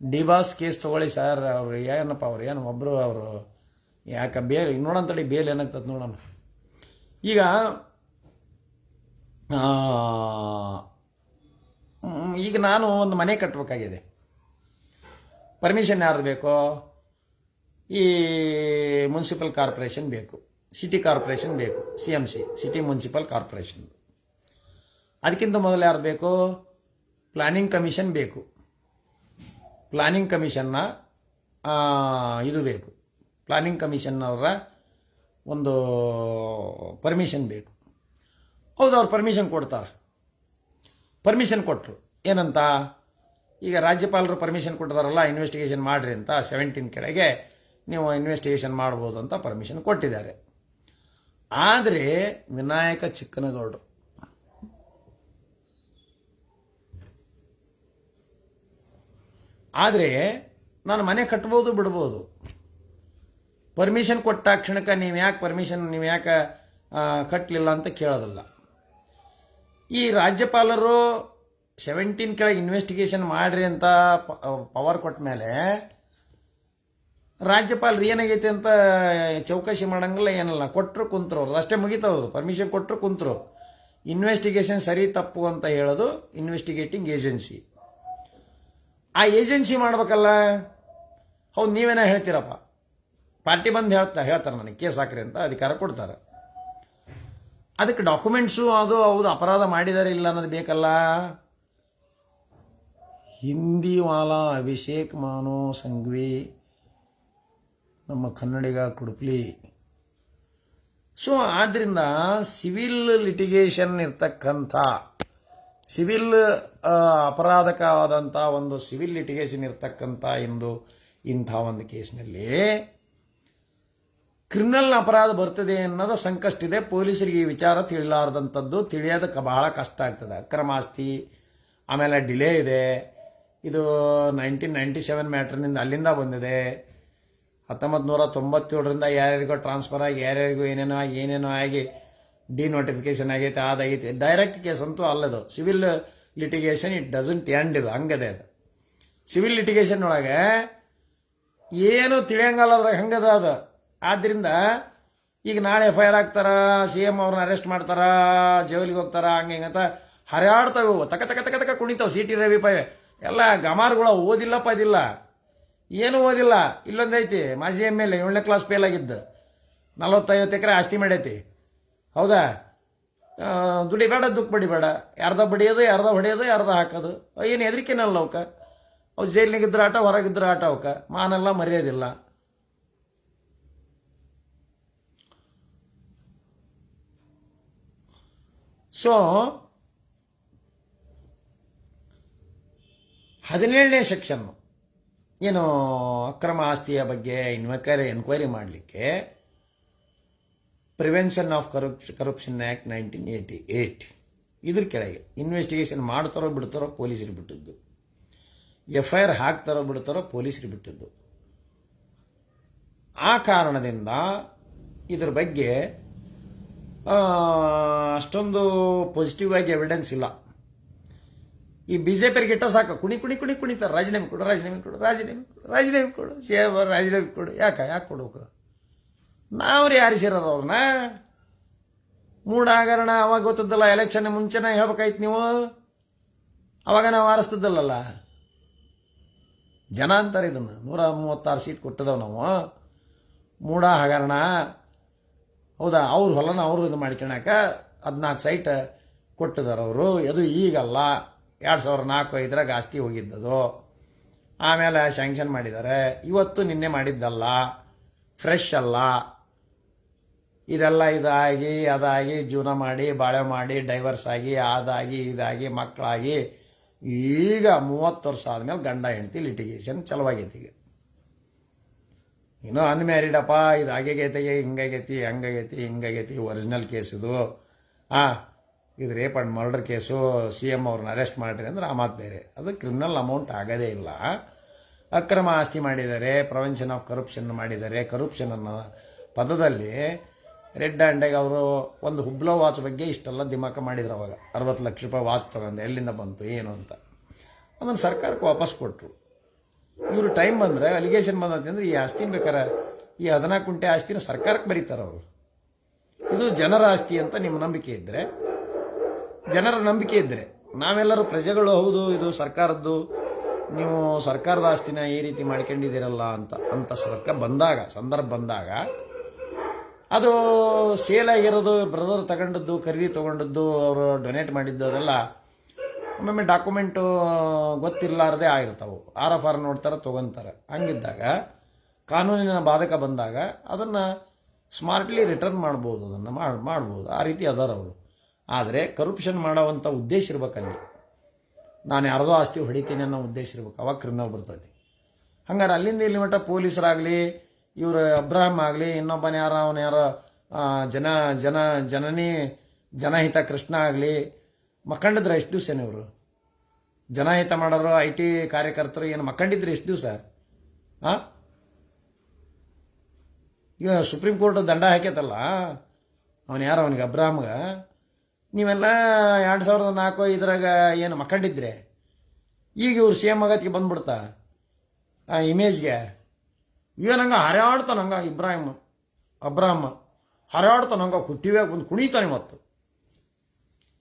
D boss case ತೊಗೊಳ್ಳಿ sir, ಅವ್ರು ಏನಪ್ಪ, ಅವ್ರು ಏನು ಒಬ್ಬರು ಅವರು ಯಾಕೆ ಬೇಲ್ ನೋಡಂತಡಿ ಬೇಲ್ ಏನಾಗ್ತದೆ ನೋಡೋಣ. ಈಗ ಈಗ ನಾನು ಒಂದು ಮನೆ ಕಟ್ಟಬೇಕಾಗಿದೆ ಪರ್ಮಿಷನ್ ಯಾರ್ದು ಬೇಕೋ, ಈ ಮುನ್ಸಿಪಲ್ ಕಾರ್ಪೊರೇಷನ್ ಬೇಕು, ಸಿಟಿ ಕಾರ್ಪೊರೇಷನ್ ಬೇಕು, C M C, city municipal corporation. ಅದಕ್ಕಿಂತ ಮೊದಲು ಯಾರು ಬೇಕು, ಪ್ಲಾನಿಂಗ್ ಕಮಿಷನ್ ಬೇಕು. ಪ್ಲಾನಿಂಗ್ ಕಮಿಷನ್ನ ಇದು ಬೇಕು. ಪ್ಲಾನಿಂಗ್ ಕಮಿಷನ್ನವರ ಒಂದು ಪರ್ಮಿಷನ್ ಬೇಕು. ಹೌದು, ಅವ್ರು ಪರ್ಮಿಷನ್ ಕೊಡ್ತಾರೆ. ಪರ್ಮಿಷನ್ ಕೊಟ್ಟರು ಏನಂತ? ಈಗ ರಾಜ್ಯಪಾಲರು ಪರ್ಮಿಷನ್ ಕೊಟ್ಟಿದಾರಲ್ಲ ಇನ್ವೆಸ್ಟಿಗೇಷನ್ ಮಾಡಿರಿ ಅಂತ ಸೆವೆಂಟೀನ್ ಕೆಳಗೆ ನೀವು ಇನ್ವೆಸ್ಟಿಗೇಷನ್ ಮಾಡ್ಬೋದು ಅಂತ ಪರ್ಮಿಷನ್ ಕೊಟ್ಟಿದ್ದಾರೆ. ಆದರೆ ವಿನಾಯಕ ಚಿಕ್ಕನಗೌಡರು ಆದರೆ ನಾನು ಮನೆ ಕಟ್ಬೋದು ಬಿಡ್ಬೋದು. ಪರ್ಮಿಷನ್ ಕೊಟ್ಟ ಕ್ಷಣಕ್ಕೆ ನೀವು ಯಾಕೆ ಪರ್ಮಿಷನ್ ನೀವು ಯಾಕೆ ಕಟ್ಟಲಿಲ್ಲ ಅಂತ ಕೇಳೋದಲ್ಲ. ಈ ರಾಜ್ಯಪಾಲರು ಸೆವೆಂಟೀನ್ ಕೆಳಗೆ ಇನ್ವೆಸ್ಟಿಗೇಷನ್ ಮಾಡ್ರಿ ಅಂತ ಪವರ್ ಕೊಟ್ಟ ಮೇಲೆ ರಾಜ್ಯಪಾಲರು ಏನಾಗೈತೆ ಅಂತ ಚೌಕಾಸಿ ಮಾಡೋಂಗಿಲ್ಲ, ಏನಲ್ಲ ಕೊಟ್ಟರು ಕುಂತರು ಅವ್ರದ್ದು. ಅಷ್ಟೇ ಮುಗಿತವ್ರದ್ದು ಪರ್ಮಿಷನ್ ಕೊಟ್ಟರು ಕುಂತರು. ಇನ್ವೆಸ್ಟಿಗೇಷನ್ ಸರಿ ತಪ್ಪು ಅಂತ ಹೇಳೋದು ಇನ್ವೆಸ್ಟಿಗೇಟಿಂಗ್ ಏಜೆನ್ಸಿ ಆ ಏಜೆನ್ಸಿ ಮಾಡ್ಬೇಕಲ್ಲ? ಹೌದು, ನೀವೇನ ಹೇಳ್ತೀರಪ್ಪ? ಪಾರ್ಟಿ ಬಂದು ಹೇಳ್ತಾ ಹೇಳ್ತಾರೆ ನನಗೆ, ಕೇಸ್ ಹಾಕ್ರಿ ಅಂತ ಅಧಿಕಾರ ಕೊಡ್ತಾರೆ. ಅದಕ್ಕೆ ಡಾಕ್ಯುಮೆಂಟ್ಸು ಅದು, ಹೌದು, ಅಪರಾಧ ಮಾಡಿದಾರೆ ಇಲ್ಲ ಅನ್ನೋದು ಬೇಕಲ್ಲ? ಹಿಂದಿವಾಲ ಅಭಿಷೇಕ್ ಮಾನೋ ಸಂಘ್ವಿ, ನಮ್ಮ ಕನ್ನಡಿಗ ಕುಡುಪ್ಲಿ. ಸೊ ಆದ್ದರಿಂದ ಸಿವಿಲ್ ಲಿಟಿಗೇಷನ್ ಇರ್ತಕ್ಕಂಥ ಸಿವಿಲ್ ಅಪರಾಧಕವಾದಂಥ ಒಂದು ಸಿವಿಲ್ ಲಿಟಿಗೇಷನ್ ಇರ್ತಕ್ಕಂಥ ಇಂದು ಇಂಥ ಒಂದು ಕೇಸ್ನಲ್ಲಿ ಕ್ರಿಮಿನಲ್ ಅಪರಾಧ ಬರ್ತದೆ ಅನ್ನೋದು ಸಂಕಷ್ಟ ಇದೆ ಪೊಲೀಸರಿಗೆ ಈ ವಿಚಾರ ತಿಳಿಲಾರ್ದಂಥದ್ದು ತಿಳಿಯೋದಕ್ಕೆ ಬಹಳ ಕಷ್ಟ ಆಗ್ತದೆ. ಅಕ್ರಮ ಆಸ್ತಿ, ಆಮೇಲೆ ಡಿಲೇ ಇದೆ. ಇದು ನೈನ್ಟೀನ್ ನೈಂಟಿ ಸೆವೆನ್ ಮ್ಯಾಟ್ರ್ನಿಂದ ಅಲ್ಲಿಂದ ಬಂದಿದೆ. ಹತ್ತೊಂಬತ್ತು ನೂರ ತೊಂಬತ್ತೇಳರಿಂದ ಯಾರ್ಯಾರಿಗೋ ಟ್ರಾನ್ಸ್ಫರ್ ಆಗಿ, ಯಾರ್ಯಾರಿಗೂ ಏನೇನೋ ಆಗಿ ಏನೇನೋ ಆಗಿ ಡಿನೋಟಿಫಿಕೇಶನ್ ಆಗೈತೆ ಅದಾಗೈತೆ ಡೈರೆಕ್ಟ್ ಕೇಸ್ ಅಂತೂ ಅಲ್ಲದು. Civil litigation it doesn't end ಇದು. ಹಂಗದೆ ಅದು. ಸಿವಿಲ್ ಲಿಟಿಗೇಷನ್ ಒಳಗೆ ಏನು ತಿಳಿಯಂಗಲ್ಲ ಅದ್ರಾಗ ಹಂಗದ ಅದು. ಆದ್ದರಿಂದ ಈಗ ನಾಳೆ ಎಫ್ ಐ ಆರ್ ಹಾಕ್ತಾರ ಸಿ ಎಂ ಅವ್ರನ್ನ ಅರೆಸ್ಟ್ ಮಾಡ್ತಾರ, ಜೈಲಿಗೆ ಹೋಗ್ತಾರ, ಹಂಗೆ ಹಿಂಗಂತ ಹರಿಯಾಡ್ತಾವೆ ತಕ ತಕ ತಕ ತಕ ಕುಣಿತಾವೆ ಸಿ ಟಿ ರವಿ ಪೈ. ಎಲ್ಲ ಗಮಾರ್ಗಳು ಓದಿಲ್ಲಪ್ಪ ಇದಿಲ್ಲ. ಏನು ಓದಿಲ್ಲ. ಇಲ್ಲೊಂದೈತಿ ಮಾಜಿ ಎಂ ಎಲ್ ಎ ಏಳನೇ ಕ್ಲಾಸ್ ಫೇಲ್ ಆಗಿದ್ದು. ನಲವತ್ತೈವತ್ತು ಎಕರೆ ಆಸ್ತಿ ಮಾಡೈತಿ. ಹೌದಾ? ದುಡಿಬೇಡ ದುಃಖ ಬಡಿಬೇಡ ಯಾರ್ದ ಬಡಿಯೋದು, ಯಾರ್ದ ಹೊಡೆಯೋದು, ಯಾರ್ದ ಹಾಕೋದು. ಏನು ಹೆದರಿಕೆನಲ್ಲ ಅವಕ್ಕ. ಅವು ಜೈಲಿನಾಗಿದ್ರೆ ಆಟ, ಹೊರಗಿದ್ರೆ ಆಟ ಅವಕ್ಕ. ಮಾನೆಲ್ಲ ಮರೆಯೋದಿಲ್ಲ. ಸೊ ಹದಿನೇಳನೇ ಸೆಕ್ಷನ್ನು, ಏನು ಅಕ್ರಮ ಆಸ್ತಿಯ ಬಗ್ಗೆ ಇನ್ಕ್ವೈರಿ ಎನ್ಕ್ವೈರಿ ಮಾಡಲಿಕ್ಕೆ prevention of corrup corruption act nineteen eighty eight ಇದ್ರ ಕೆಳಗೆ ಇನ್ವೆಸ್ಟಿಗೇಷನ್ ಮಾಡ್ತಾರೋ ಬಿಡ್ತಾರೋ ಪೊಲೀಸರು ಬಿಟ್ಟಿದ್ದು. ಎಫ್ ಐ ಆರ್ ಹಾಕ್ತಾರೋ ಬಿಡ್ತಾರೋ ಪೊಲೀಸರು ಬಿಟ್ಟಿದ್ದು. ಆ ಕಾರಣದಿಂದ ಇದ್ರ ಬಗ್ಗೆ ಅಷ್ಟೊಂದು ಪಾಸಿಟಿವ್ ಆಗಿ ಎವಿಡೆನ್ಸ್ ಇಲ್ಲ. ಈ ಬಿ ಜೆ ಪಿಯವ್ರಿಗೆ ಇಟ್ಟ ಸಾಕು. ಕುಣಿ ಕುಣಿ ಕುಣಿ, ಕುಣಿತಾರೆ. ರಾಜೀನಾಮೆ ಕೊಡು ರಾಜೀನಾಮೆ ಕೊಡು ರಾಜೀನಾಮೆ ಕೊಡು ರಾಜೀನಾಮೆ ಕೊಡು. ರಾಜೀನಾಮೆ ಕೊಡು. ಯಾಕೆ ಯಾಕೆ ಕೊಡ್ಬೇಕು? ನಾವ್ರಿ ಯಾರು ಅವ್ರನ್ನ ಮೂಡಾಗರಣ ಅವಾಗ ಗೊತ್ತದ್ದಲ್ಲ ಎಲೆಕ್ಷನ್ ಮುಂಚೆನೇ ಹೇಳ್ಬೇಕಾಯ್ತು ನೀವು? ಅವಾಗ ನಾವು ಆರಿಸ್ತಿದ್ದಲ್ಲ ಜನ ಅಂತಾರೆ ಇದನ್ನು. ನೂರ ಮೂವತ್ತಾರು ಸೀಟ್ ಕೊಟ್ಟಿದ್ದೇವೆ ನಾವು. ಮೂಡ ಹಗರಣ ಹೌದಾ? ಅವ್ರ ಹೊಲನ ಅವರು ಇದು ಮಾಡ್ಕೊಳಕ ಹದಿನಾಲ್ಕು ಸೈಟ್ ಕೊಟ್ಟಿದ್ದಾರೆ ಅವರು. ಅದು ಈಗಲ್ಲ. ಎರಡು ಸಾವಿರ ನಾಲ್ಕು ಐದರಾಗ ಆಸ್ತಿ ಹೋಗಿದ್ದದು. ಆಮೇಲೆ ಸ್ಯಾಂಕ್ಷನ್ ಮಾಡಿದ್ದಾರೆ ಇವತ್ತು ನಿನ್ನೆ ಮಾಡಿದ್ದಲ್ಲ. ಫ್ರೆಶ್ ಅಲ್ಲ. ಇದೆಲ್ಲ ಇದಾಗಿ, ಅದಾಗಿ, ಜೀವನ ಮಾಡಿ ಬಾಳೆ ಮಾಡಿ ಡೈವರ್ಸ್ ಆಗಿ, ಅದಾಗಿ, ಇದಾಗಿ, ಮಕ್ಕಳಾಗಿ, ಈಗ ಮೂವತ್ತು ವರ್ಷ ಆದಮೇಲೆ ಗಂಡ ಹೆಂಡತಿ ಲಿಟಿಗೇಷನ್ ಚಲವಾಗೈತಿ ಈಗ. ಇನ್ನೂ ಅನ್ಮ್ಯಾರಿಡಪ್ಪ ಇದು ಆಗೇಗೈತೆ ಹಿಂಗಾಗೈತಿ, ಹಂಗಾಗೈತಿ, ಹಿಂಗಾಗೈತಿ ಒರಿಜಿನಲ್ ಕೇಸ್ ಇದು. ಆ, ಇದು rape and murder case C M ಅವ್ರನ್ನ ಅರೆಸ್ಟ್ ಮಾಡಿರಿ ಅಂದ್ರೆ ಆ ಮಾತು ಬೇರೆ. ಅದು ಕ್ರಿಮಿನಲ್ ಅಮೌಂಟ್ ಆಗೋದೇ ಇಲ್ಲ. ಅಕ್ರಮ ಆಸ್ತಿ ಮಾಡಿದ್ದಾರೆ ಪ್ರವೆನ್ಷನ್ ಆಫ್ ಕರಪ್ಷನ್ ಮಾಡಿದ್ದಾರೆ. ಕರಪ್ಷನ್ ಅನ್ನೋ ಪದದಲ್ಲಿ ರೆಡ್ ಹ್ಯಾಂಡಾಗಿ ಅವರು ಒಂದು ಹುಬ್ಲೋ ವಾಚ್ ಬಗ್ಗೆ ಇಷ್ಟೆಲ್ಲ ದಿಮಾಕ ಮಾಡಿದ್ರು ಅವಾಗ. ಅರವತ್ತು ಲಕ್ಷ ರೂಪಾಯಿ ವಾಚ್ ತಗೊಂಡು ಎಲ್ಲಿಂದ ಬಂತು, ಏನು ಅಂತ. ಅದನ್ನು ಸರ್ಕಾರಕ್ಕೆ ವಾಪಸ್ ಕೊಟ್ಟರು ಇವರು ಟೈಮ್ ಬಂದರೆ ಅಲಿಗೇಷನ್ ಬಂದಂತೆ ಅಂದ್ರೆ, ಈ ಆಸ್ತಿನ ಬೇಕಾರೆ? ಈ ಹದಿನಾಲ್ಕು ಕುಂಟೆ ಆಸ್ತಿನ ಸರ್ಕಾರಕ್ಕೆ ಬರೀತಾರೆ ಅವರು. ಇದು ಜನರ ಆಸ್ತಿ ಅಂತ ನಿಮ್ಮ ನಂಬಿಕೆ ಇದ್ದರೆ ಜನರ ನಂಬಿಕೆ ಇದ್ದರೆ ನಾವೆಲ್ಲರೂ ಪ್ರಜೆಗಳು ಹೌದು, ಇದು ಸರ್ಕಾರದ್ದು, ನೀವು ಸರ್ಕಾರದ ಆಸ್ತಿನ ಈ ರೀತಿ ಮಾಡ್ಕೊಂಡಿದ್ದೀರಲ್ಲ ಅಂತ ಅಂತ ಸರ್ಕಾರ ಬಂದಾಗ, ಸಂದರ್ಭ ಬಂದಾಗ ಅದು ಸೇಲ್ ಆಗಿರೋದು ಬ್ರದರ್ ತಗೊಂಡದ್ದು, ಖರೀದಿ ತಗೊಂಡದ್ದು, ಅವರು ಡೊನೇಟ್ ಮಾಡಿದ್ದು ಅದೆಲ್ಲ, ಒಮ್ಮೊಮ್ಮೆ ಡಾಕ್ಯುಮೆಂಟು ಗೊತ್ತಿರಲಾರದೆ ಆಗಿರ್ತಾವೆ. ಆರ್ ಎಫ್ ಆರ್ ನೋಡ್ತಾರೆ, ತೊಗೊತಾರೆ. ಹಂಗಿದ್ದಾಗ, ಕಾನೂನಿನ ಬಾಧಕ ಬಂದಾಗ, ಅದನ್ನು ಸ್ಮಾರ್ಟ್ಲಿ ರಿಟರ್ನ್ ಮಾಡ್ಬೋದು, ಅದನ್ನು ಮಾಡಿ, ಮಾಡ್ಬೋದು. ಆ ರೀತಿ ಅದಾರ ಅವರು. ಆದರೆ ಕರಪ್ಷನ್ ಮಾಡೋವಂಥ ಉದ್ದೇಶ ಇರ್ಬೇಕಲ್ಲಿ. ನಾನು ಯಾರದೋ ಆಸ್ತಿ ಹೊಡಿತೀನಿ ಅನ್ನೋ ಉದ್ದೇಶ ಇರ್ಬೇಕು. ಅವಾಗ ಕ್ರಿಮಿನಲ್ ಬರ್ತೈತಿ. ಹಂಗಾರೆ ಅಲ್ಲಿಂದ ಇಲ್ಲಿ ಮಟ್ಟ ಪೊಲೀಸರಾಗಲಿ ಇವರು ಅಬ್ರಾಹ್ಮ್ ಆಗಲಿ, ಇನ್ನೊಬ್ಬನ ಯಾರ, ಅವನ ಯಾರೋ ಜನ ಜನ, ಜನನಿ, ಜನಹಿತ ಕೃಷ್ಣ ಆಗಲಿ ಮಕ್ಕಂಡಿದ್ರೆ ಎಷ್ಟು ದಿವಸ ಇವರು? ಜನಹಿತ ಮಾಡೋರು, ಐ ಟಿ ಕಾರ್ಯಕರ್ತರು ಏನು ಮಕ್ಕಂಡಿದ್ರೆ ಎಷ್ಟು ದಿವಸ? ಹಾಂ ಈಗ ಸುಪ್ರೀಂ ಕೋರ್ಟ್ ದಂಡ ಹಾಕೈತಲ್ಲ, ಅವನು ಯಾರು, ಅವನಿಗೆ ಅಬ್ರಾಹ್ಮ್ಗ? ನೀವೆಲ್ಲ ಎರಡು ಸಾವಿರದ ನಾಲ್ಕು ಇದ್ರಾಗ ಏನು ಮಕ್ಕಂಡಿದ್ರೆ ಈಗ ಇವ್ರು ಸಿ ಎಂ ಆಗತ್ತಿಗೆ ಬಂದ್ಬಿಡ್ತಾ, ಆ, ಇಮೇಜ್ಗೆ? ಏನಂಗ ಹರ್ಯಾಡ್ತಾನಂಗ ಇಬ್ರಾಹಿಮ್, ಅಬ್ರಾಹ್ಮ. ಹಂಗ ಟಿವಿಯಾಗ ಬಂದು ಕುಣಿತಾನೆ ಮತ್ತು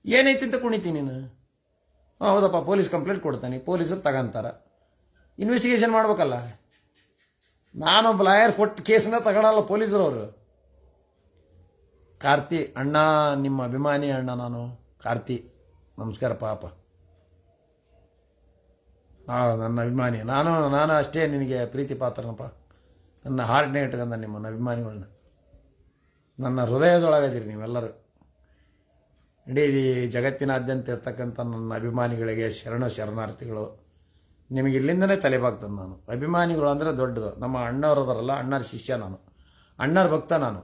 ಏನೈತಿ ಅಂತ ಕುಣಿತೀನಿ ನೀನು? ಹಾಂ, ಹೌದಪ್ಪ, ಪೊಲೀಸ್ ಕಂಪ್ಲೇಂಟ್ ಕೊಡ್ತಾನೆ, ಪೊಲೀಸರು ತಗಂತಾರ. ಇನ್ವೆಸ್ಟಿಗೇಷನ್ ಮಾಡ್ಬೇಕಲ್ಲ? ನಾನೊಬ್ಬ ಲಾಯರ್ ಕೊಟ್ಟು ಕೇಸನ್ನ ತಗೊಳಲ್ಲ ಪೊಲೀಸರವರು ಕಾರ್ತಿ ಅಣ್ಣ, ನಿಮ್ಮ ಅಭಿಮಾನಿ ಅಣ್ಣ ನಾನು. ಕಾರ್ತಿ, ನಮಸ್ಕಾರ ಪಾಪ. ಹಾಂ ನನ್ನ ಅಭಿಮಾನಿ. ನಾನು ನಾನು ಅಷ್ಟೇ ನಿನಗೆ ಪ್ರೀತಿ ಪಾತ್ರನಪ್ಪ ನನ್ನ ಹಾರ್ಟ್ನೇ ಇಟ್ಕೊಂಡ ನಿಮ್ಮನ್ನು ಅಭಿಮಾನಿಗಳನ್ನ ನನ್ನ ಹೃದಯದೊಳಗದಿರಿ ನೀವೆಲ್ಲರೂ. ಇಡೀ ಜಗತ್ತಿನಾದ್ಯಂತ ಇರ್ತಕ್ಕಂಥ ನನ್ನ ಅಭಿಮಾನಿಗಳಿಗೆ ಶರಣ ಶರಣಾರ್ಥಿಗಳು. ನಿಮಗೆ ಇಲ್ಲಿಂದನೇ ತಲೆಬಾಗ್ತದೆ ನಾನು. ಅಭಿಮಾನಿಗಳು ಅಂದರೆ ದೊಡ್ಡದು. ನಮ್ಮ ಅಣ್ಣವರದಾರಲ್ಲ ಅಣ್ಣರ ಶಿಷ್ಯ ನಾನು. ಅಣ್ಣರ ಭಕ್ತ ನಾನು.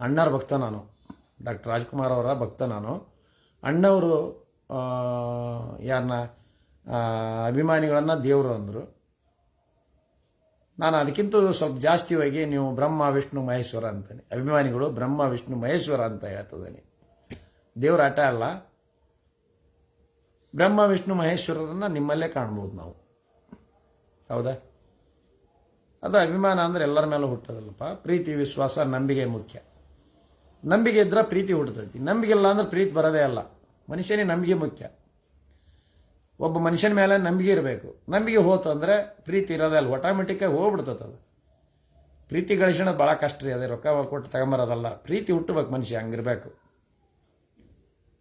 ಅಣ್ಣರ ಭಕ್ತ ನಾನು. ಡಾಕ್ಟರ್ ರಾಜ್ಕುಮಾರ್ ಅವರ ಭಕ್ತ ನಾನು. ಅಣ್ಣವರು ಯಾರನ್ನ ಅಭಿಮಾನಿಗಳನ್ನು ದೇವರು ಅಂದರು. ನಾನು ಅದಕ್ಕಿಂತ ಸ್ವಲ್ಪ ಜಾಸ್ತಿಯಾಗಿ ನೀವು ಬ್ರಹ್ಮ, ವಿಷ್ಣು, ಮಹೇಶ್ವರ ಅಂತಾನೆ. ಅಭಿಮಾನಿಗಳು ಬ್ರಹ್ಮ, ವಿಷ್ಣು, ಮಹೇಶ್ವರ ಅಂತ ಹೇಳ್ತದೇನೆ ದೇವರ ಆಟ ಅಲ್ಲ. ಬ್ರಹ್ಮ, ವಿಷ್ಣು, ಮಹೇಶ್ವರರನ್ನ ನಿಮ್ಮಲ್ಲೇ ಕಾಣ್ಬೋದು ನಾವು. ಹೌದಾ? ಅದು ಅಭಿಮಾನ ಅಂದರೆ ಎಲ್ಲರ ಮೇಲೂ ಹುಟ್ಟೋದಲ್ಲಪ್ಪ. ಪ್ರೀತಿ, ವಿಶ್ವಾಸ, ನಂಬಿಕೆ ಮುಖ್ಯ. ನಂಬಿಕೆ ಇದ್ರೆ ಪ್ರೀತಿ ಹುಟ್ಟತೈತಿ. ನಂಬಿಕೆ ಇಲ್ಲ ಅಂದ್ರೆ ಪ್ರೀತಿ ಬರೋದೇ ಅಲ್ಲ. ಮನುಷ್ಯನೇ ನಂಬಿಕೆ ಮುಖ್ಯ. ಒಬ್ಬ ಮನುಷ್ಯನ ಮೇಲೆ ನಂಬಿಕೆ ಇರಬೇಕು. ನಂಬಿಕೆ ಹೋತು ಅಂದರೆ ಪ್ರೀತಿ ಇರೋದೇ ಅಲ್ಲ ಆಟೋಮೆಟಿಕ್ಕಾಗಿ ಹೋಗ್ಬಿಡ್ತದೆ ಅದು. ಪ್ರೀತಿ ಗಳಿಸೋದು ಭಾಳ ಕಷ್ಟ ರೀ. ಅದೇ ರೊಕ್ಕ ಕೊಟ್ಟು ತಗೊಂಬರೋದಲ್ಲ. ಪ್ರೀತಿ ಹುಟ್ಟಬೇಕು ಮನುಷ್ಯ, ಹಂಗಿರಬೇಕು.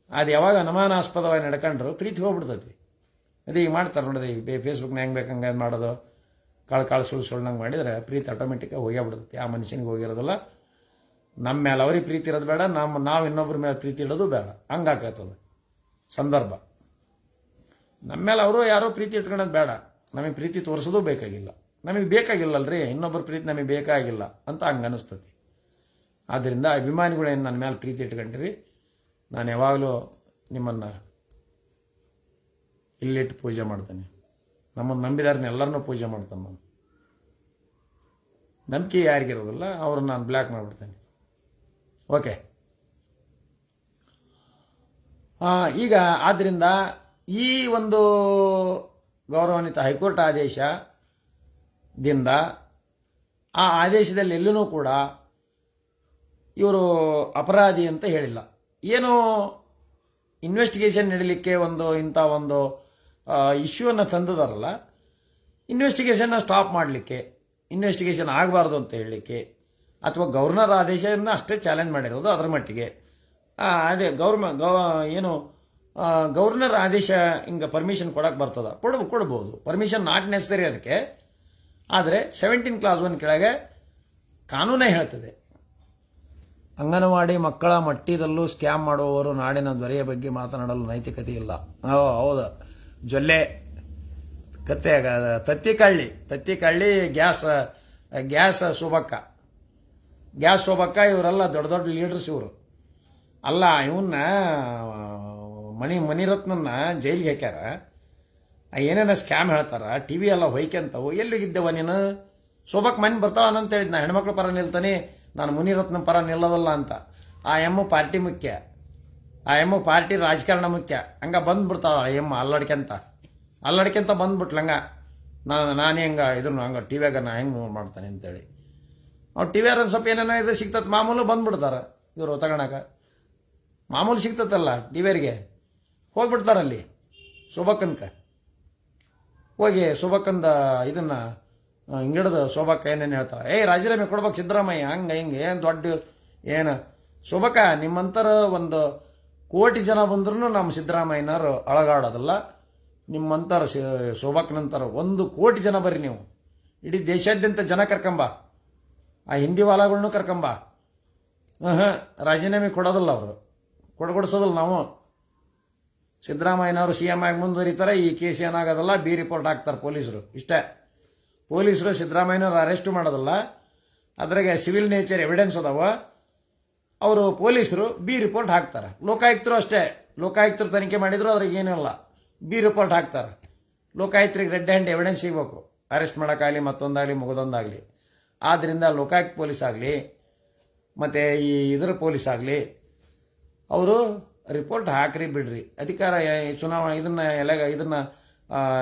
ಅದು ಯಾವಾಗ ಅನುಮಾನಾಸ್ಪದವಾಗಿ ನಡ್ಕೊಂಡ್ರು ಪ್ರೀತಿ ಹೋಗ್ಬಿಡ್ತೈತಿ ಅದೇ ಈಗ ಮಾಡ್ತಾರೆ ನೋಡಿದೆ, ಈ ಫೇಸ್ಬುಕ್ನ ಹೆಂಗೆ ಬೇಕು, ಹಂಗೆ ಮಾಡೋದು? ಕಾಳು ಕಾಳು, ಸುಳ್ಳು ಸುಳ್ಳು ಮಾಡಿದ್ರೆ ಪ್ರೀತಿ ಆಟೋಮೆಟಿಕ್ಕಾಗಿ ಹೋಗೇ ಆ ಮನುಷ್ಯನಿಗೆ ಹೋಗಿರೋದಿಲ್ಲ. ನಮ್ಮ ಮೇಲೆ ಅವ್ರಿಗೆ ಪ್ರೀತಿ ಇರೋದು ಬೇಡ ನಮ್ಮ ನಾವು ಇನ್ನೊಬ್ಬರ ಮೇಲೆ ಪ್ರೀತಿ ಇಡೋದು ಬೇಡ. ಹಂಗಾಕತ್ತದ ಸಂದರ್ಭ. ನಮ್ಮ ಮೇಲೆ ಅವರು ಯಾರೋ ಪ್ರೀತಿ ಇಟ್ಕೊಳ್ಳೋದು ಬೇಡ. ನಮಗೆ ಪ್ರೀತಿ ತೋರಿಸೋದು ಬೇಕಾಗಿಲ್ಲ. ನಮಗೆ ಬೇಕಾಗಿಲ್ಲಲ್ರಿ, ಇನ್ನೊಬ್ಬರ ಪ್ರೀತಿ ನಮಗೆ ಬೇಕಾಗಿಲ್ಲ ಅಂತ ಹಂಗೆ ಅನಿಸ್ತತಿ. ಆದ್ದರಿಂದ ಅಭಿಮಾನಿಗಳೇನು ನನ್ನ ಮೇಲೆ ಪ್ರೀತಿ ಇಟ್ಕೊಂಡ್ರಿ. ನಾನು ಯಾವಾಗಲೂ ನಿಮ್ಮನ್ನು ಇಲ್ಲಿಟ್ಟು ಪೂಜೆ ಮಾಡ್ತೇನೆ. ನಮ್ಮನ್ನು ನಂಬಿದಾರನ್ನ ಎಲ್ಲರನ್ನೂ ಪೂಜೆ ಮಾಡ್ತಾನೆ ನಾನು. ನಂಬಿಕೆ ಯಾರಿಗಿರೋದಿಲ್ಲ ಅವ್ರನ್ನ ನಾನು ಬ್ಲ್ಯಾಕ್ ಮಾಡಿಬಿಡ್ತೇನೆ. ಓಕೆ. ಈಗ ಆದ್ದರಿಂದ ಈ ಒಂದು ಗೌರವಾನ್ವಿತ ಹೈಕೋರ್ಟ್ ಆದೇಶದಿಂದ ಆ ಆದೇಶದಲ್ಲಿ ಎಲ್ಲೂ ಕೂಡ ಇವರು ಅಪರಾಧಿ ಅಂತ ಹೇಳಿಲ್ಲ. ಏನು ಇನ್ವೆಸ್ಟಿಗೇಷನ್ ನಡೀಲಿಕ್ಕೆ ಒಂದು ಇಂಥ ಒಂದು ಇಶ್ಯೂವನ್ನು ತಂದಿದಾರಲ್ಲ ಇನ್ವೆಸ್ಟಿಗೇಷನ್ನ ಸ್ಟಾಪ್ ಮಾಡಲಿಕ್ಕೆ ಇನ್ವೆಸ್ಟಿಗೇಷನ್ ಆಗಬಾರ್ದು ಅಂತ ಹೇಳಲಿಕ್ಕೆ, ಅಥವಾ ಗವರ್ನರ್ ಆದೇಶವನ್ನು ಅಷ್ಟೇ ಚಾಲೆಂಜ್ ಮಾಡಿರೋದು ಅದರ ಮಟ್ಟಿಗೆ. ಅದೇ ಗೌರ್ಮ, ಗೌ, ಏನು ಗವರ್ನರ್ ಆದೇಶ ಹಿಂಗೆ ಪರ್ಮಿಷನ್ ಕೊಡಕ್ಕೆ ಬರ್ತದ. ಕೊಡ ಕೊಡ್ಬೋದು. ಪರ್ಮಿಷನ್ ನಾಟ್ ನೆಸರಿ ಅದಕ್ಕೆ. ಆದರೆ ಸೆವೆಂಟೀನ್ ಕ್ಲಾಸ್ ಒನ್ ಕೆಳಗೆ ಕಾನೂನೇ ಹೇಳ್ತದೆ. ಅಂಗನವಾಡಿ ಮಕ್ಕಳ ಮಟ್ಟಿದಲ್ಲೂ ಸ್ಕ್ಯಾಮ್ ಮಾಡುವವರು ನಾಡಿನ ದೊರೆಯ ಬಗ್ಗೆ ಮಾತನಾಡಲು ನೈತಿಕತೆ ಇಲ್ಲ. ಓ, ಹೌದು. ಜೊಲ್ಲೆ. ಕತ್ತೆ ತತ್ತಿ ಕಳ್ಳಿ. ತತ್ತಿ ಕಳ್ಳಿ ಗ್ಯಾಸ್ ಗ್ಯಾಸ್ ಶೋಭಕ್ಕ. ಗ್ಯಾಸ್ ಶೋಭಕ್ಕ ಇವರೆಲ್ಲ ದೊಡ್ಡ ದೊಡ್ಡ ಲೀಡರ್ಸ್ ಇವರು. ಅಲ್ಲ ಇವನ್ನ ಮಣಿ ಮಣಿರತ್ನನ್ನ ಜೈಲಿಗೆ ಹಾಕ್ಯಾರ. ಏನೇನ ಸ್ಕ್ಯಾಮ್ ಹೇಳ್ತಾರ ಟಿ ವಿ ಎಲ್ಲ ಹೊಯ್ಕೆಂತವು ಎಲ್ಲಿಗಿದ್ದೆವ ನೀನು? ಶೋಭಕ್ ಮನೆ ಬರ್ತಾವ ಅಂತ ಹೇಳಿದ್ ನಾ ಹೆಣ್ಮಕ್ಳ ಪರ ನಿಲ್ತಾನೆ, ನಾನು ಮುನಿರತ್ನ ಪರ ನಿಲ್ಲೋದಲ್ಲ ಅಂತ. ಆ ಎಮ್ಮು ಪಾರ್ಟಿ ಮುಖ್ಯ. ಆ ಎಮ್ಮು ಪಾರ್ಟಿ ರಾಜಕಾರಣ ಮುಖ್ಯ. ಹಂಗ ಬಂದ್ಬಿಡ್ತಾವ ಆ ಎಮ್ಮ ಅಲ್ಲಡ್ಕೆಂತ. ಅಲ್ಲಡ್ಕೆಂತ ಬಂದ್ಬಿಟ್ಲಂಗ ನಾನು ನಾನು ಹೆಂಗೆ ಇದನ್ನು ಹಂಗ ಟಿ ವ್ಯಾಗ ನಾ ಹೆಂಗೆ ಮಾಡ್ತಾನೆ ಅಂತೇಳಿ. ಅವ್ರು ಟಿ ಒಂದು ಸ್ವಲ್ಪ ಏನೇನ ಇದು ಸಿಗ್ತದೆ ಮಾಮೂಲು ಬಂದ್ಬಿಡ್ತಾರೆ ಇವರು ತಗೊಳಕ ಮಾಮೂಲು ಸಿಗ್ತತ್ತಲ್ಲ ಟಿ ವ್ಯಾರಿಗೆ ಹೋಗ್ಬಿಡ್ತಾರಲ್ಲಿ ಶೋಭಕ್ಕನ್ಕ ಹೋಗಿ ಶೋಭಕ್ಕಂದ ಇದನ್ನ ಹಿಂಗಿಡ್ದು ಶೋಭಕ್ಕ ಏನೇನು ಹೇಳ್ತಾರೆ ಏಯ್ ರಾಜೀನಾಮೆ ಕೊಡ್ಬೇಕು ಸಿದ್ದರಾಮಯ್ಯ, ಹಂಗೆ, ಹಿಂಗೆ, ಏನು ದೊಡ್ಡ ಏನು? ಶೋಭಕ್ಕ ನಿಮ್ಮಂತರ ಒಂದು ಕೋಟಿ ಜನ ಬಂದ್ರೂ ನಮ್ಮ ಸಿದ್ದರಾಮಯ್ಯನವರು ಅಳಗಾಡೋದಲ್ಲ. ನಿಮ್ಮಂತರ ಶೋಭಕ್ಕನಂತರ ಒಂದು ಕೋಟಿ ಜನ ಬರ್ರಿ ನೀವು. ಇಡೀ ದೇಶಾದ್ಯಂತ ಜನ ಕರ್ಕಂಬ. ಆ ಹಿಂದಿ ವಾಲಾಗಳ್ನು ಕರ್ಕಂಬ. ಹಾಂ ರಾಜೀನಾಮೆ ಕೊಡೋದಲ್ಲ ಅವರು. ಕೊಡ್ಕೊಡ್ಸೋದಿಲ್ಲ ನಾವು. ಸಿದ್ದರಾಮಯ್ಯನವರು ಸಿ ಎಂ ಆಗಿ ಮುಂದುವರಿತಾರೆ, ಈ ಕೇಸ್ ಏನಾಗೋದಲ್ಲ, ಬಿ ರಿಪೋರ್ಟ್ ಹಾಕ್ತಾರೆ ಪೊಲೀಸರು. ಇಷ್ಟೇ. ಪೊಲೀಸರು ಸಿದ್ದರಾಮಯ್ಯನವ್ರು ಅರೆಸ್ಟ್ ಮಾಡೋದಲ್ಲ, ಅದ್ರಾಗೆ ಸಿವಿಲ್ ನೇಚರ್ ಎವಿಡೆನ್ಸ್ ಅದಾವ, ಅವರು ಪೊಲೀಸರು ಬಿ ರಿಪೋರ್ಟ್ ಹಾಕ್ತಾರೆ. ಲೋಕಾಯುಕ್ತರು ಅಷ್ಟೇ. ಲೋಕಾಯುಕ್ತರು ತನಿಖೆ ಮಾಡಿದ್ರು, ಅದ್ರಾಗ ಏನಿಲ್ಲ ಬಿ ರಿಪೋರ್ಟ್ ಹಾಕ್ತಾರೆ. ಲೋಕಾಯುಕ್ತರಿಗೆ ರೆಡ್ ಹ್ಯಾಂಡ್ ಎವಿಡೆನ್ಸ್ ಸಿಗಬೇಕು. ಅರೆಸ್ಟ್ ಮಾಡೋಕ್ಕಾಗಲಿ, ಮತ್ತೊಂದಾಗಲಿ, ಮುಗಿದೊಂದಾಗಲಿ. ಆದ್ದರಿಂದ ಲೋಕಾಯುಕ್ತ ಪೊಲೀಸ್ ಆಗಲಿ, ಮತ್ತು ಈ ಇದರ ಪೊಲೀಸ್ ಆಗಲಿ, ಅವರು ರಿಪೋರ್ಟ್ ಹಾಕ್ರಿ ಬಿಡ್ರಿ. ಅಧಿಕಾರ ಚುನಾವಣೆ, ಇದನ್ನ ಎಲ್ಲ ಇದನ್ನ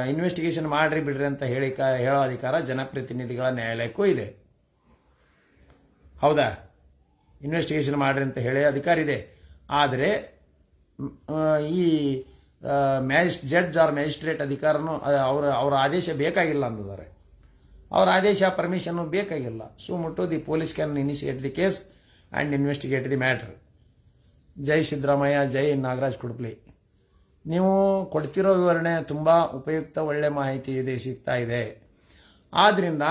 ಇನ್ವೆಸ್ಟಿಗೇಷನ್ ಮಾಡ್ರಿ ಬಿಡ್ರಿ ಅಂತ ಹೇಳಿ ಕ- ಹೇಳೋ ಅಧಿಕಾರ ಜನಪ್ರತಿನಿಧಿಗಳ ನ್ಯಾಯಾಲಯಕ್ಕೂ ಇದೆ. ಹೌದಾ? ಇನ್ವೆಸ್ಟಿಗೇಷನ್ ಮಾಡ್ರಿ ಅಂತ ಹೇಳಿ ಅಧಿಕಾರ ಇದೆ. ಆದರೆ ಈ ಮ್ಯಾಜಿಸ್ ಜಡ್ಜ್ ಆರ್ ಮ್ಯಾಜಿಸ್ಟ್ರೇಟ್ ಅಧಿಕಾರನು ಅವರ ಅವರ ಆದೇಶ ಬೇಕಾಗಿಲ್ಲ ಅಂದಿದ್ದಾರೆ. ಅವರ ಆದೇಶ ಪರ್ಮಿಷನ್ ಬೇಕಾಗಿಲ್ಲ. Suo motu the police can initiate the case and investigate the matter ಜೈ ಸಿದ್ದರಾಮಯ್ಯ, ಜೈ ನಾಗರಾಜ್ ಕುಡ್ಪ್ಲಿ. ನೀವು ಕೊಡ್ತಿರೋ ವಿವರಣೆ ತುಂಬ ಉಪಯುಕ್ತ, ಒಳ್ಳೆ ಮಾಹಿತಿ ಇದೆ, ಸಿಗ್ತಾ ಇದೆ. ಆದ್ದರಿಂದ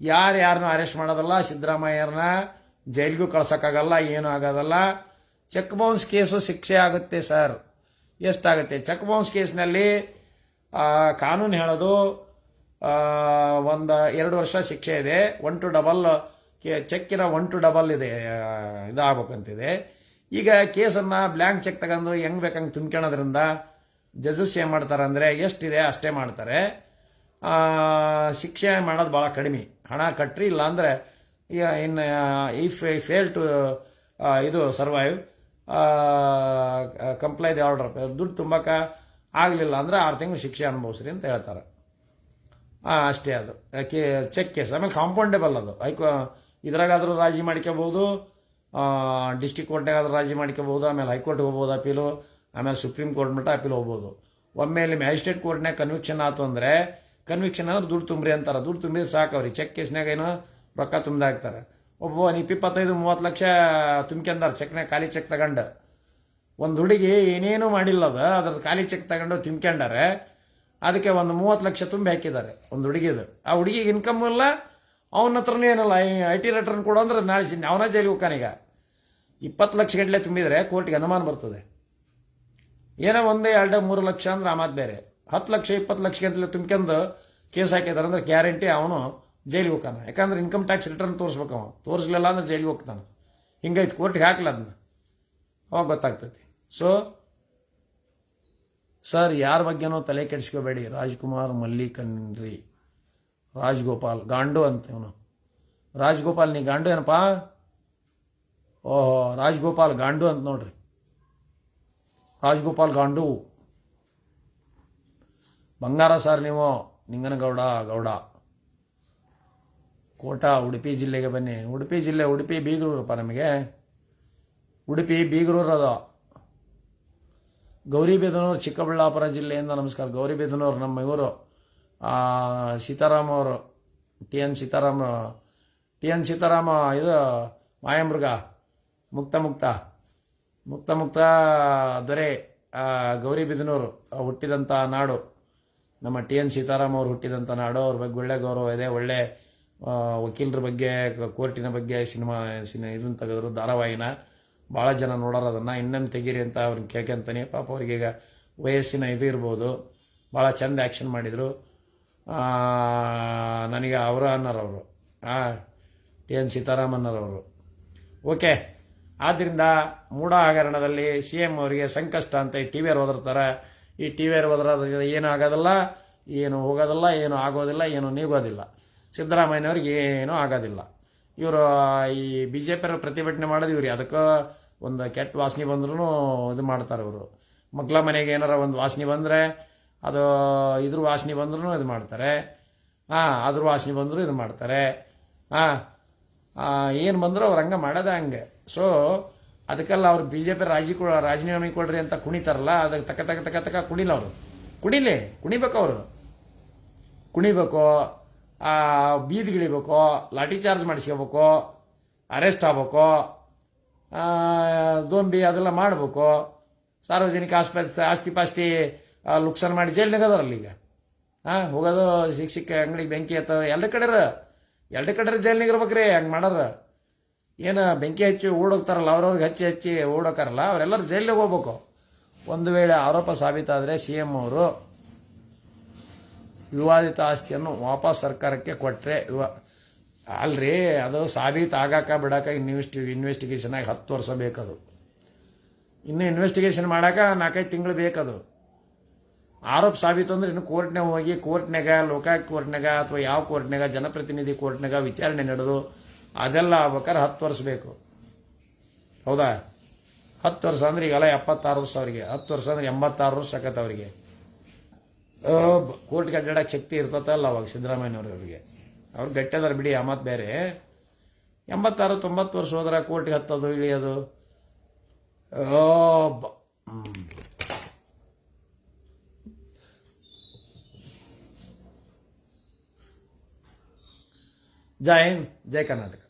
ಯಾರ್ಯಾರನ್ನ ಅರೆಸ್ಟ್ ಮಾಡೋದಲ್ಲ, ಸಿದ್ದರಾಮಯ್ಯರನ್ನ ಜೈಲಿಗೂ ಕಳ್ಸೋಕ್ಕಾಗಲ್ಲ, ಏನೂ ಆಗೋದಲ್ಲ. ಚೆಕ್ ಬೌನ್ಸ್ ಕೇಸು ಶಿಕ್ಷೆ ಆಗುತ್ತೆ ಸರ್ ಎಷ್ಟಾಗುತ್ತೆ? ಚೆಕ್ ಬೌನ್ಸ್ ಕೇಸ್ನಲ್ಲಿ ಕಾನೂನು ಹೇಳೋದು ಒಂದು ಎರಡು ವರ್ಷ ಶಿಕ್ಷೆ ಇದೆ. ಒನ್ ಟು ಡಬಲ್ ಕೆ ಚೆಕ್ಕಿನ ಒನ್ ಟು ಡಬಲ್ ಇದೆ ಇದಾಗಬೇಕಂತಿದೆ. ಈಗ ಕೇಸನ್ನು ಬ್ಲ್ಯಾಂಕ್ ಚೆಕ್ ತಗೊಂಡು ಹೆಂಗ್ ಬೇಕಂಗೆ ತುಂಬ್ಕೊಳೋದ್ರಿಂದ ಜಜಸ್ ಏನು ಮಾಡ್ತಾರೆ ಅಂದರೆ ಎಷ್ಟಿದೆ ಅಷ್ಟೇ ಮಾಡ್ತಾರೆ. ಶಿಕ್ಷೆ ಮಾಡೋದು ಭಾಳ ಕಡಿಮೆ. ಹಣ ಕಟ್ರಿ, ಇಲ್ಲಾಂದರೆ ಇನ್ನು ಇಫ್ ಐ ಫೇಲ್ ಟು ಇದು ಸರ್ವೈವ್ ಕಂಪ್ಲೈ ದಿ ಆರ್ಡರ್ ದುಡ್ಡು ತುಂಬಕ್ಕೆ ಆಗಲಿಲ್ಲ ಅಂದರೆ ಆರು ತಿಂಗಳು ಶಿಕ್ಷೆ ಅನುಭವಿಸ್ರಿ ಅಂತ ಹೇಳ್ತಾರೆ. ಅಷ್ಟೇ ಅದು. ಕೇ ಚೆಕ್ ಕೇಸ್ ಆಮೇಲೆ ಕಾಂಪೌಂಡೇಬಲ್ ಅದು. ಐಕೋ, ಇದ್ರಾಗಾದರೂ ರಾಜಿ ಮಾಡ್ಕೋಬೋದು. ಡಿಸ್ಟಿಕ್ ಕೋರ್ಟ್ನಾಗಾದ್ರೆ ರಾಜಿ ಮಾಡ್ಕೋಬೋದು, ಆಮೇಲೆ ಹೈಕೋರ್ಟ್ಗೆ ಹೋಗ್ಬೋದು ಅಪೀಲು ಆಮೇಲೆ ಸುಪ್ರೀಂ ಕೋರ್ಟ್ ಮಟ್ಟ ಅಪೀಲ್ ಹೋಗ್ಬೋದು. ಒಮ್ಮೆ ಇಲ್ಲಿ ಮ್ಯಾಜಿಸ್ಟ್ರೇಟ್ ಕೋರ್ಟ್ನಾಗ ಕನ್ವಿಕ್ಷನ್ ಆಯ್ತು ಅಂದರೆ ಕನ್ವಿಕ್ಷನ್ ಅಂದ್ರೆ ದುಡ್ಡು ತುಂಬ್ರಿ ಅಂತಾರೆ. ದುಡ್ಡು ತುಂಬಿದ್ರೆ ಸಾಕು ಅವ್ರಿಗೆ. ಚೆಕ್ ಕೇಸ್ನಾಗ ಏನೋ ರೊಕ್ಕ ತುಂಬಿ ಹಾಕ್ತಾರೆ ಒಬ್ಬ ನೀವು ಇಪ್ಪತ್ತೈದು, ಮೂವತ್ತು ಲಕ್ಷ ತುಂಬ್ಕೊಂಡಾರ ಚೆಕ್ನಾಗ ಖಾಲಿ ಚೆಕ್ ತಗೊಂಡು. ಒಂದು ಹುಡುಗಿ ಏನೇನು ಮಾಡಿಲ್ಲ ಅದು ಅದ್ರದ್ದು ಖಾಲಿ ಚೆಕ್ ತಗೊಂಡು ತುಂಬ್ಕೊಂಡಾರೆ, ಅದಕ್ಕೆ ಒಂದು ಮೂವತ್ತು ಲಕ್ಷ ತುಂಬಿ ಹಾಕಿದ್ದಾರೆ, ಒಂದು ಹುಡುಗಿದು. ಆ ಹುಡುಗಿಗೆ ಇನ್ಕಮ್ ಇಲ್ಲ ಅವನ ಹತ್ರನೇ ಏನಲ್ಲ ಐ ಟಿ ರಿಟರ್ನ್ ಕೊಡು ಅಂದ್ರೆ ನಾಳೆ ಅವನ ಜೈಲಿಗೆ ಈಗ. ಇಪ್ಪತ್ತು ಲಕ್ಷ ಗಟ್ಟಲೆ ತುಂಬಿದರೆ ಕೋರ್ಟ್ಗೆ ಅನುಮಾನ ಬರ್ತದೆ. ಏನೋ ಒಂದೇ ಎರಡು ಮೂರು ಲಕ್ಷ ಅಂದ್ರೆ ಆ ಬೇರೆ. ಹತ್ತು ಲಕ್ಷ, ಇಪ್ಪತ್ತು ಲಕ್ಷ ಗಂಟಲೆ ತುಂಬ್ಕೊಂಡು ಕೇಸ್ ಹಾಕಿದಾರೆ ಅಂದ್ರೆ ಗ್ಯಾರಂಟಿ ಅವನು ಜೈಲಿಗೆ ಹೋಗ್ತಾನೆ. ಯಾಕಂದ್ರೆ ಇನ್ಕಮ್ ಟ್ಯಾಕ್ಸ್ ರಿಟರ್ನ್ ತೋರಿಸ್ಬೇಕು ಅವನು. ತೋರಿಸ್ಲಿಲ್ಲ ಅಂದ್ರೆ ಜೈಲಿಗೆ ಹೋಗ್ತಾನೆ. ಹಿಂಗೈತೆ, ಕೋರ್ಟ್ಗೆ ಹಾಕ್ಲ ಅದನ್ನ. ಅವಾಗ ಗೊತ್ತಾಗ್ತೈತಿ. ಸೊ ಸರ್ ಯಾರ ಬಗ್ಗೆನೋ ತಲೆ ಕೆಡಿಸ್ಕೋಬೇಡಿ. ರಾಜ್ಕುಮಾರ್ ಮಲ್ಲಿಕನ್ರಿ ರಾಜ್ಗೋಪಾಲ್, ಗಾಂಡು ಅಂತ ಇವನು. ರಾಜ್ಗೋಪಾಲ್, ನೀ ಗಾಂಡು ಏನಪ್ಪ? ಓಹೋ, ರಾಜ್ಗೋಪಾಲ್ ಗಾಂಡು ಅಂತ ನೋಡ್ರಿ. ರಾಜ್ಗೋಪಾಲ್ ಗಾಂಡು. ಬಂಗಾರ ಸರ್ ನೀವು, ನಿಂಗನಗೌಡ, ಗೌಡ. ಕೋಟ, ಉಡುಪಿ ಜಿಲ್ಲೆಗೆ ಬನ್ನಿ. ಉಡುಪಿ ಜಿಲ್ಲೆ, ಉಡುಪಿ, ಬೀಗರೂರಪ್ಪ ನಮಗೆ. ಉಡುಪಿ, ಬೀಗರೂರು ಅದು. ಗೌರಿಬಿದನೂರು, ಚಿಕ್ಕಬಳ್ಳಾಪುರ ಜಿಲ್ಲೆಯಿಂದ ನಮಸ್ಕಾರ. ಗೌರಿಬಿದನೂರು, ನಮ್ಮ ಇವರು. ಸೀತಾರಾಮ್ ಅವರು, T N Sitarama, T N Sitarama ಇದು ಮಾಯಾಮೃಗ, ಮುಕ್ತ ಮುಕ್ತ ಮುಕ್ತ ಮುಕ್ತ ದೊರೆ ಗೌರಿಬಿದನೂರು ಹುಟ್ಟಿದಂಥ ನಾಡು, ನಮ್ಮ ಟಿ ಎನ್ ಸೀತಾರಾಮ್ ಅವರು ಹುಟ್ಟಿದಂಥ ನಾಡು, ಅವ್ರ ಬಗ್ಗೆ ಒಳ್ಳೆ ಗೌರವ ಇದೆ, ಒಳ್ಳೆ ವಕೀಲರ ಬಗ್ಗೆ, ಕೋರ್ಟಿನ ಬಗ್ಗೆ ಸಿನಿಮಾ ಸಿನಿ ಇದನ್ನು ತೆಗೆದ್ರು ಧಾರಾವಾಹಿನ ಭಾಳ ಜನ ನೋಡೋರು ಅದನ್ನು, ಇನ್ನೊಂದು ತೆಗೀರಿ ಅಂತ ಅವ್ರನ್ನ ಕೇಳ್ಕೊಂತಾನೆ, ಪಾಪ ಅವ್ರಿಗೀಗ ವಯಸ್ಸಿನ ಇದು ಇರ್ಬೋದು ಭಾಳ ಚೆಂದ ಆ್ಯಕ್ಷನ್ ಮಾಡಿದರು. ನನಗೆ ಅವರು ಅನ್ನೋರವರು ಟಿ ಎನ್ ಸೀತಾರಾಮನ್ನರವರು. ಓಕೆ ಆದ್ದರಿಂದ ಮೂಢ ಹಗರಣದಲ್ಲಿ ಸಿ ಎಂ ಅವರಿಗೆ ಸಂಕಷ್ಟ ಅಂತ ಈ ಟಿ ವಿಯರ್ ಓದಿರ್ತಾರೆ ಈ ಟಿ ವಿಯರ್ ಓದ್ರದ ಏನೂ ಆಗೋದಿಲ್ಲ, ಏನು ಹೋಗೋದಿಲ್ಲ, ಏನು ಆಗೋದಿಲ್ಲ, ಏನು ನೀಗೋದಿಲ್ಲ. ಸಿದ್ದರಾಮಯ್ಯನವ್ರಿಗೆ ಏನೂ ಆಗೋದಿಲ್ಲ. ಇವರು, ಈ ಬಿ ಜೆ ಪಿಯವರು ಪ್ರತಿಭಟನೆ ಮಾಡೋದು ಇವ್ರು ಅದಕ್ಕೆ ಒಂದು ಕೆಟ್ಟ ವಾಸನೆ ಬಂದ್ರೂ ಇದು ಮಾಡ್ತಾರೆ ಇವರು. ಮಗ್ಲ ಮನೆಗೆ ಏನಾರ ಒಂದು ವಾಸನೆ ಬಂದರೆ ಅದು ಇದ್ರ ವಾಸನೆ ಬಂದ್ರೂ ಇದು ಮಾಡ್ತಾರೆ. ಹಾಂ ಅದ್ರ ವಾಸನೆ ಬಂದರೂ ಇದು ಮಾಡ್ತಾರೆ. ಹಾಂ ಏನು ಬಂದರೂ ಅವ್ರು ಹಂಗೆ ಮಾಡೋದೇ ಹಂಗೆ. ಸೊ ಅದಕ್ಕೆಲ್ಲ ಅವ್ರು ಬಿ ಜೆ ಪಿ ರಾಜಿ ಕೊ, ರಾಜೀನಾಮೆ ಕೊಡ್ರಿ ಅಂತ ಕುಣಿತಾರಲ್ಲ, ಅದಕ್ಕೆ ತಕ್ಕ ತಕ್ಕ ತಕ್ಕ ತಕ್ಕ ಕುಣಿಲ್ಲ ಅವರು. ಕುಣಿಲಿ, ಕುಣಿಬೇಕು ಅವರು. ಕುಣಿಬೇಕು ಬೀದಿಗಿಳಿಬೇಕು ಲಾಠಿ ಚಾರ್ಜ್ ಮಾಡಿಸ್ಕೋಬೇಕು, ಅರೆಸ್ಟ್ ಆಗ್ಬೇಕು ದೊಂಬಿ ಅದೆಲ್ಲ ಮಾಡಬೇಕು. ಸಾರ್ವಜನಿಕ ಆಸ್ಪತ್ರೆ, ಆಸ್ತಿ ಪಾಸ್ತಿ ಆ, ಲುಕ್ಸಾನ್ ಮಾಡಿ ಜೈಲ್ನಾಗ ಅದಾರಲ್ಲ ಈಗ. ಹಾಂ ಹೋಗೋದು ಸಿಕ್ಕ ಅಂಗಡಿಗೆ ಬೆಂಕಿ ಹತ್ತದ ಎಲ್ಲ ಕಡೆರ. ಎರಡು ಕಡೆರ ಜೈಲ್ನಾಗ ಇರ್ಬೇಕ್ರಿ ಹಂಗೆ ಮಾಡಾರ. ಏನು ಬೆಂಕಿ ಹಚ್ಚಿ ಓಡೋಗ್ತಾರಲ್ಲ ಅವ್ರವ್ರಿಗೆ ಹಚ್ಚಿ ಹಚ್ಚಿ ಓಡೋಕಾರಲ್ಲ ಅವರೆಲ್ಲರೂ ಜೈಲಿಗೆ ಹೋಗ್ಬೇಕು. ಒಂದು ವೇಳೆ ಆರೋಪ ಸಾಬೀತಾದರೆ ಸಿ ಎಂ ಅವರು ವಿವಾದಿತ ಆಸ್ತಿಯನ್ನು ವಾಪಸ್ ಸರ್ಕಾರಕ್ಕೆ ಕೊಟ್ಟರೆ ವಿವಾ ಅಲ್ರಿ ಅದು ಸಾಬೀತು ಆಗಾಕ ಬಿಡಾಕ ಇನ್ವೆಸ್ಟಿ ಇನ್ವೆಸ್ಟಿಗೇಷನ್ ಆಗಿ ಹತ್ತು ವರ್ಷ ಬೇಕದು. ಇನ್ನು ಇನ್ವೆಸ್ಟಿಗೇಷನ್ ಮಾಡಾಕ ನಾಲ್ಕೈದು ತಿಂಗಳು ಬೇಕದು. ಆರೋಪ ಸಾಬೀತು ಅಂದ್ರೆ ಇನ್ನು ಕೋರ್ಟ್ನಾಗ ಹೋಗಿ ಕೋರ್ಟ್ನಾಗ ಲೋಕಾಯುಕ್ತ ಕೋರ್ಟ್ನಾಗ ಅಥವಾ ಯಾವ ಕೋರ್ಟ್ನಾಗ ಜನಪ್ರತಿನಿಧಿ ಕೋರ್ಟ್ನಾಗ ವಿಚಾರಣೆ ನಡೆದು ಅದೆಲ್ಲ ಆಗ್ಬೇಕಾದ್ರೆ ಹತ್ತು ವರ್ಷ ಬೇಕು. ಹೌದಾ? ಹತ್ತು ವರ್ಷ ಅಂದ್ರೆ ಈಗೆಲ್ಲ ಎಪ್ಪತ್ತಾರು ವರ್ಷ ಅವರಿಗೆ. ಹತ್ತು ವರ್ಷ ಅಂದ್ರೆ ಎಂಬತ್ತಾರು ವರ್ಷ ಆಕತ್ತೆ ಅವರಿಗೆ. ಕೋರ್ಟ್ ಅಡ್ಡಾಡಕ್ಕೆ ಶಕ್ತಿ ಇರ್ತತಲ್ಲ ಅವಾಗ ಸಿದ್ದರಾಮಯ್ಯನವ್ರಿಗೆ ಅವ್ರು ಗಟ್ಟದಾರ ಬಿಡಿ, ಆ ಬೇರೆ. ಎಂಬತ್ತಾರು, ತೊಂಬತ್ತು ವರ್ಷ ಹೋದ್ರೆ ಕೋರ್ಟ್ಗೆ ಹತ್ತೋದು, ಇಳಿಯೋದು. ಆ, ಬ- ಹ್ಮ್. ಜೈ ಹಿಂದ್ ಜೈ ಕರ್ನಾಟಕ